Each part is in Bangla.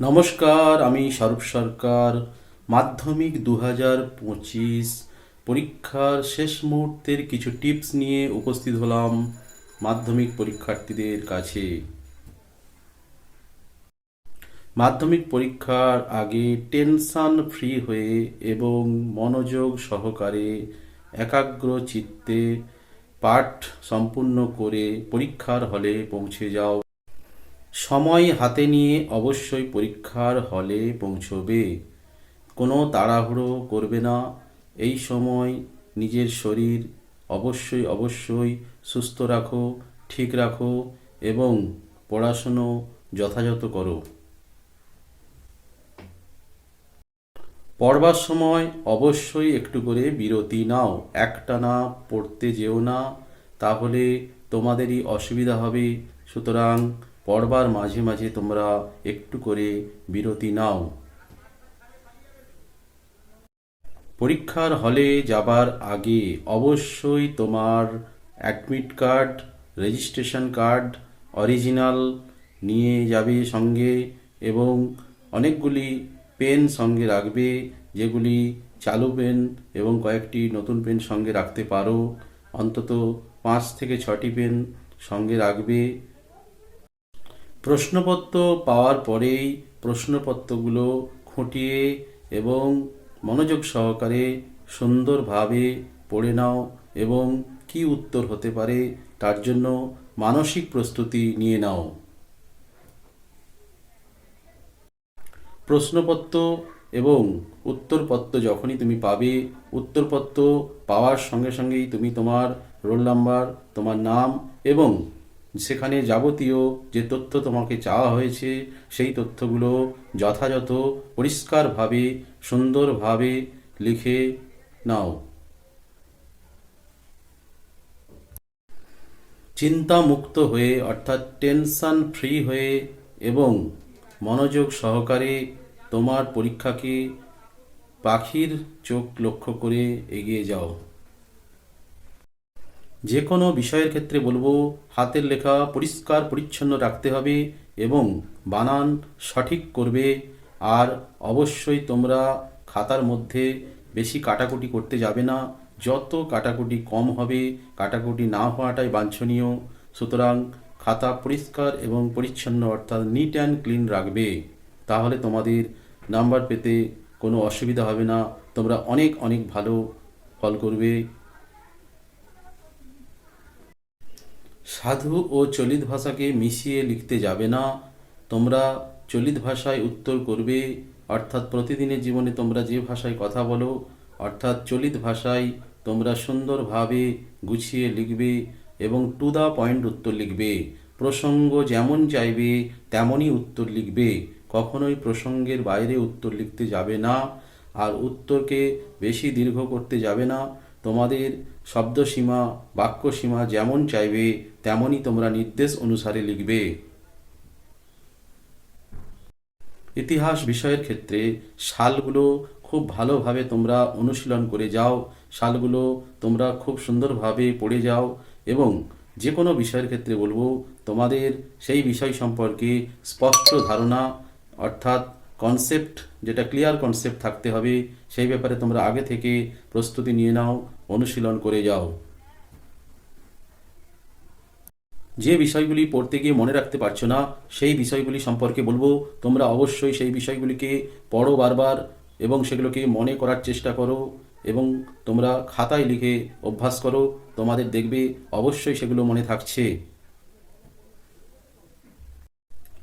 নমস্কার, আমি স্বরূপ সরকার। মাধ্যমিক দু হাজার পঁচিশ পরীক্ষার শেষ মুহূর্তের কিছু টিপস নিয়ে উপস্থিত হলাম মাধ্যমিক পরীক্ষার্থীদের কাছে। মাধ্যমিক পরীক্ষার আগে টেনশন ফ্রি হয়ে এবং মনোযোগ সহকারে একাগ্র চিত্তে পাঠ সম্পূর্ণ করে পরীক্ষার হলে পৌঁছে যাও। সময় হাতে নিয়ে অবশ্যই পরীক্ষার হলে পৌঁছবে। কোনো তাড়াহুড়ো করবে না। এই সময় নিজের শরীর অবশ্যই অবশ্যই সুস্থ রাখো, ঠিক রাখো এবং পড়াশুনো যথাযথ করো। পড়বার সময় অবশ্যই একটু করে বিরতি নাও। একটানা পড়তে যেও না, তাহলে তোমাদেরই অসুবিধা হবে। সুতরাং পড়বার মাঝে মাঝে তোমরা একটু করে বিরতি নাও। পরীক্ষার হলে যাবার আগে অবশ্যই তোমার admit card registration card original নিয়ে যাবে সঙ্গে এবং অনেকগুলি পেন সঙ্গে রাখবে, যেগুলি চালু পেন এবং কয়েকটি নতুন পেন সঙ্গে রাখতে পারো। অন্তত পাঁচ থেকে ছটি পেন সঙ্গে রাখবে। প্রশ্নপত্র পাওয়ার পরেই প্রশ্নপত্রগুলো খুঁটিয়ে এবং মনোযোগ সহকারে সুন্দরভাবে পড়ে নাও এবং কি উত্তর হতে পারে তার জন্য মানসিক প্রস্তুতি নিয়ে নাও। প্রশ্নপত্র এবং উত্তরপত্র যখনই তুমি পাবে, উত্তরপত্র পাওয়ার সঙ্গে সঙ্গেই তুমি তোমার রোল নাম্বার তোমার নাম এবং সেখানে যাবতীয় যে তথ্য তোমাকে চাওয়া হয়েছে, সেই তথ্যগুলো যথাযথ, পরিষ্কারভাবে, সুন্দরভাবে লিখে নাও। চিন্তামুক্ত হয়ে, অর্থাৎ টেনশন ফ্রি হয়ে এবং মনোযোগ সহকারে তোমার পরীক্ষাকে পাখির চোখ লক্ষ্য করে এগিয়ে যাও। যে কোনো বিষয়ের ক্ষেত্রে বলব, হাতের লেখা পরিষ্কার পরিচ্ছন্ন রাখতে হবে এবং বানান সঠিক করবে। আর অবশ্যই তোমরা খাতার মধ্যে বেশি কাটাকুটি করতে যাবে না। যত কাটাকুটি কম হবে, কাটাকুটি না হওয়াটাই বাঞ্ছনীয়। সুতরাং খাতা পরিষ্কার এবং পরিচ্ছন্ন অর্থাৎ নিট অ্যান্ড ক্লিন রাখবে। তাহলে তোমাদের নাম্বার পেতে কোনো অসুবিধা হবে না। তোমরা অনেক অনেক ভালো ফল করবে। সাধু ও চলিত ভাষাকে মিশিয়ে লিখতে যাবে না। তোমরা চলিত ভাষায় উত্তর করবে, অর্থাৎ প্রতিদিনের জীবনে তোমরা যে ভাষায় কথা বলো, অর্থাৎ চলিত ভাষায় তোমরা সুন্দরভাবে গুছিয়ে লিখবে এবং টু দা পয়েন্ট উত্তর লিখবে। প্রসঙ্গ যেমন চাইবে, তেমনই উত্তর লিখবে। কখনোই প্রসঙ্গের বাইরে উত্তর লিখতে যাবে না, আর উত্তরকে বেশি দীর্ঘ করতে যাবে না। তোমাদের শব্দসীমা, বাক্যসীমা যেমন চাইবে, তেমনই তোমরা নির্দেশ অনুসারে লিখবে। ইতিহাস বিষয়ের ক্ষেত্রে সালগুলো খুব ভালোভাবে তোমরা অনুশীলন করে যাও সালগুলো তোমরা খুব সুন্দরভাবে পড়ে যাও এবং যে কোনো বিষয়ের ক্ষেত্রে বলব, তোমাদের সেই বিষয় সম্পর্কে স্পষ্ট ধারণা, অর্থাৎ কনসেপ্ট যেটা ক্লিয়ার কনসেপ্ট থাকতে হবে, সেই ব্যাপারে তোমরা আগে থেকে প্রস্তুতি নিয়ে নাও, অনুশীলন করে যাও। যে বিষয়গুলি পড়তে গিয়ে মনে রাখতে পারছ না, সেই বিষয়গুলি সম্পর্কে বলব। তোমরা অবশ্যই সেই বিষয়গুলিকে পড়ো বারবার এবং সেগুলোকে মনে করার চেষ্টা করো এবং তোমরা খাতায় লিখে অভ্যাস করো। তোমাদের দেখবে অবশ্যই সেগুলো মনে থাকছে।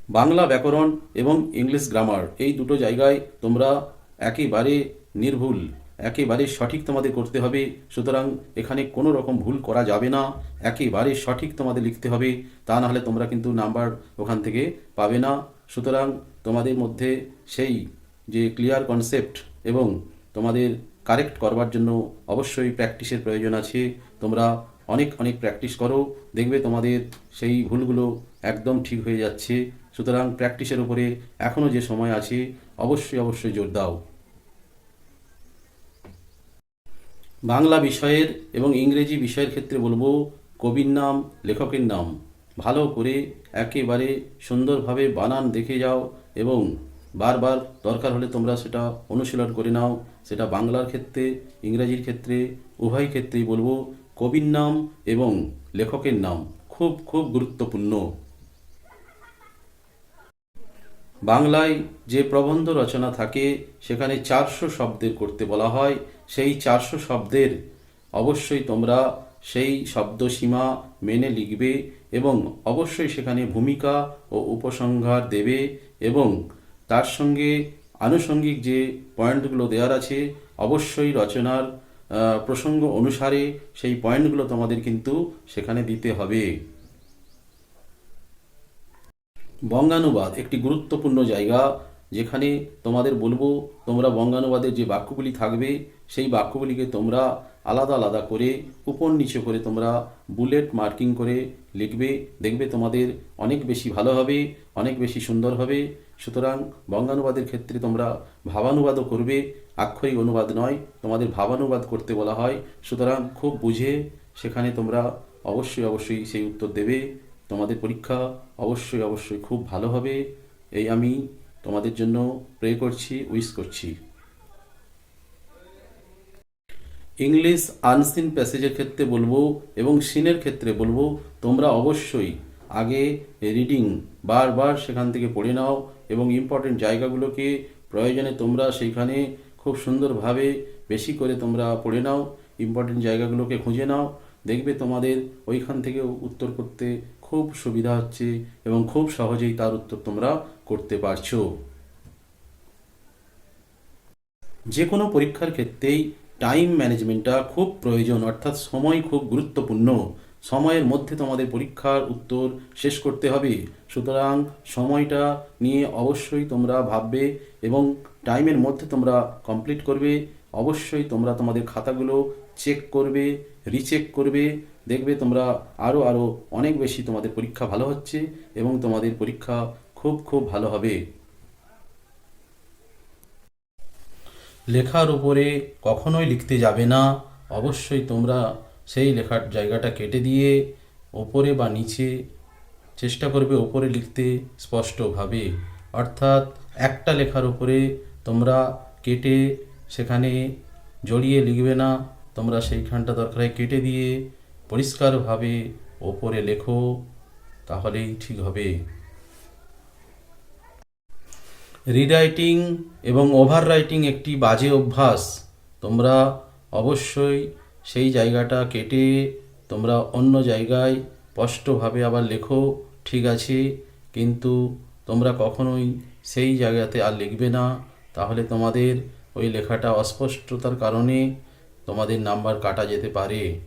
বাংলা ব্যাকরণ এবং ইংলিশ গ্রামার, এই দুটো জায়গায় তোমরা একেবারে নির্ভুল, একেবারে সঠিক তোমাদের করতে হবে। সুতরাং এখানে কোনো রকম ভুল করা যাবে না, একেবারে সঠিক তোমাদের লিখতে হবে, তা নাহলে তোমরা কিন্তু নাম্বার ওখান থেকে পাবে না। সুতরাং তোমাদের মধ্যে সেই যে ক্লিয়ার কনসেপ্ট এবং তোমাদের কারেক্ট করবার জন্য অবশ্যই প্র্যাকটিসের প্রয়োজন আছে। তোমরা অনেক অনেক প্র্যাকটিস করো, দেখবে তোমাদের সেই ভুলগুলো একদম ঠিক হয়ে যাচ্ছে। সুতরাং প্র্যাকটিসের উপরে এখনও যে সময় আছে, অবশ্যই অবশ্যই জোর দাও। বাংলা বিষয়ের এবং ইংরেজি বিষয়ের ক্ষেত্রে বলব, কবির নাম, লেখকের নাম। ভালো করে একেবারে সুন্দরভাবে বানান দেখে যাও এবং বারবার দরকার হলে তোমরা সেটা অনুশীলন করে নাও। সেটা বাংলার ক্ষেত্রে, ইংরাজির ক্ষেত্রে, উভয় ক্ষেত্রেই বলব, কবির নাম এবং লেখকের নাম খুব খুব গুরুত্বপূর্ণ। বাংলায় যে প্রবন্ধ রচনা থাকে, সেখানে চারশো শব্দের করতে বলা হয়। সেই চারশো শব্দের অবশ্যই তোমরা সেই শব্দসীমা মেনে লিখবে এবং অবশ্যই সেখানে ভূমিকা ও উপসংহার দেবে এবং তার সঙ্গে আনুষঙ্গিক যে পয়েন্টগুলো দেওয়ার আছে, অবশ্যই রচনার প্রসঙ্গ অনুসারে সেই পয়েন্টগুলো তোমাদের কিন্তু সেখানে দিতে হবে। বঙ্গানুবাদ একটি গুরুত্বপূর্ণ জায়গা যেখানে তোমাদের বলব তোমরা বঙ্গানুবাদের যে বাক্যগুলি থাকবে, সেই বাক্যগুলিকে তোমরা আলাদা আলাদা করে উপর নিচে করে তোমরা বুলেট মার্কিং করে লিখবে, দেখবে তোমাদের অনেক বেশি ভালো হবে, অনেক বেশি সুন্দর হবে। সুতরাং বঙ্গানুবাদের ক্ষেত্রে তোমরা ভাবানুবাদও করবে, আক্ষরিক অনুবাদ নয়, তোমাদের ভাবানুবাদ করতে বলা হয়। সুতরাং খুব বুঝে সেখানে তোমরা অবশ্যই অবশ্যই সেই উত্তর দেবে। তোমাদের পরীক্ষা অবশ্যই অবশ্যই খুব ভালো হবে। এই আমি তোমাদের জন্য প্রে করছি উইশ করছি। ইংলিশ আনসিন প্যাসেজের ক্ষেত্রে বলব এবং সিনের ক্ষেত্রে বলব, তোমরা অবশ্যই আগে রিডিং বারবার সেখান থেকে পড়ে নাও এবং ইম্পর্টেন্ট জায়গাগুলোকে প্রয়োজনে তোমরা সেইখানে খুব সুন্দরভাবে বেশি করে তোমরা পড়ে নাও ইম্পর্টেন্ট জায়গাগুলোকে খুঁজে নাও, দেখবে তোমাদের ওইখান থেকে উত্তর করতে খুব সুবিধা হচ্ছে এবং খুব সহজেই তার উত্তর তোমরা করতে পারছ। যে কোনো পরীক্ষার ক্ষেত্রেই টাইম ম্যানেজমেন্টটা খুব প্রয়োজন, অর্থাৎ সময় খুব গুরুত্বপূর্ণ। সময়ের মধ্যে তোমাদের পরীক্ষার উত্তর শেষ করতে হবে। সুতরাং সময়টা নিয়ে অবশ্যই তোমরা ভাববে এবং টাইমের মধ্যে তোমরা কমপ্লিট করবে। অবশ্যই তোমরা তোমাদের খাতাগুলো চেক করবে রিচেক করবে। দেখবে তোমরা আরও আরও অনেক বেশি তোমাদের পরীক্ষা ভালো হচ্ছে এবং তোমাদের পরীক্ষা খুব খুব ভালো হবে। লেখার উপরে কখনোই লিখতে যাবে না। অবশ্যই তোমরা সেই লেখার জায়গাটা কেটে দিয়ে ওপরে বা নিচে চেষ্টা করবে ওপরে লিখতে স্পষ্টভাবে। অর্থাৎ একটা লেখার উপরে তোমরা কেটে সেখানে জড়িয়ে লিখবে না। তোমরা সেইখানটা দরকার কেটে দিয়ে পরিষ্কারভাবে ওপরে লেখো, তাহলেই ঠিক হবে। রিরাইটিং এবং ওভার রাইটিং একটি বাজে অভ্যাস। তোমরা অবশ্যই সেই জায়গাটা কেটে তোমরা অন্য জায়গায় স্পষ্টভাবে আবার লেখো, ঠিক আছে। কিন্তু তোমরা কখনোই সেই জায়গাতে আর লিখবে না। তাহলে তোমাদের ওই লেখাটা অস্পষ্টতার কারণে তোমাদের নাম্বার কাটা যেতে পারে।